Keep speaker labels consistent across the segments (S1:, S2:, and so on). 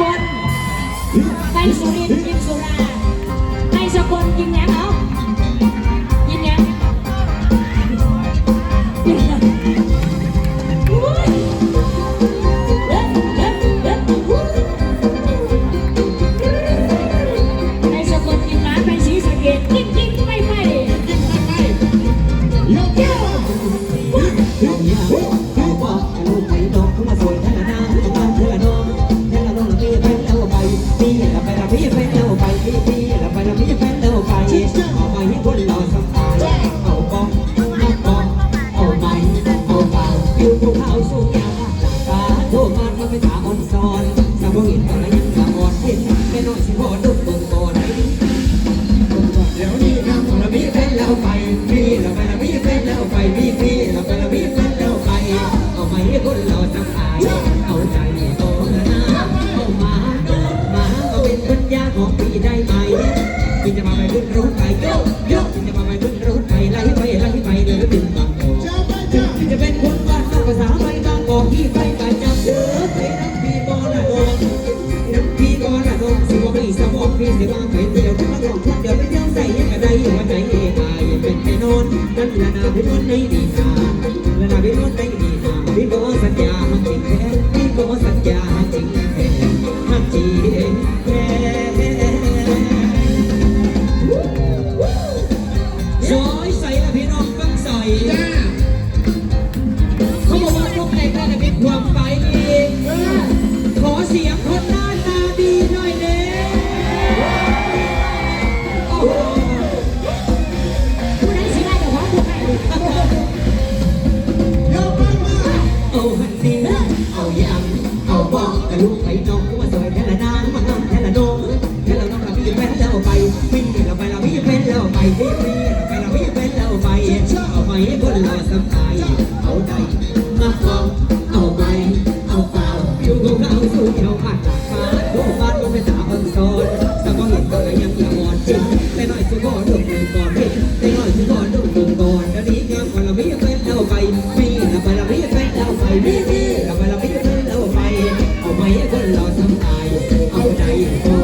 S1: กล ไปสุรินกินสุรา ไปสกลกิน
S2: แหนมเอา you.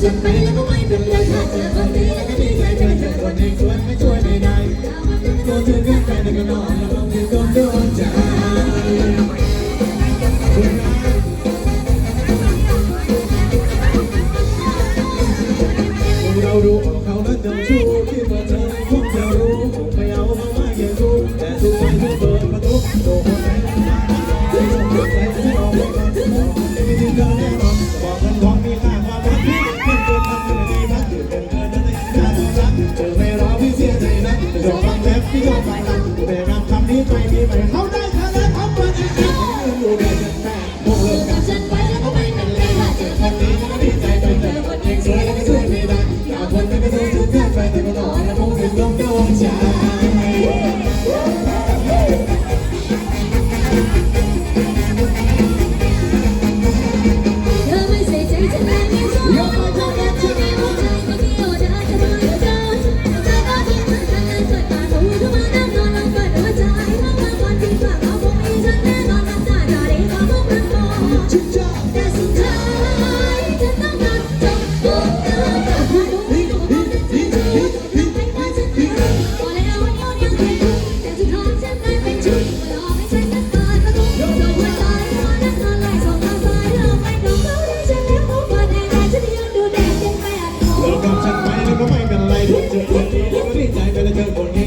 S2: to be the way that I had. Jauna ใจไป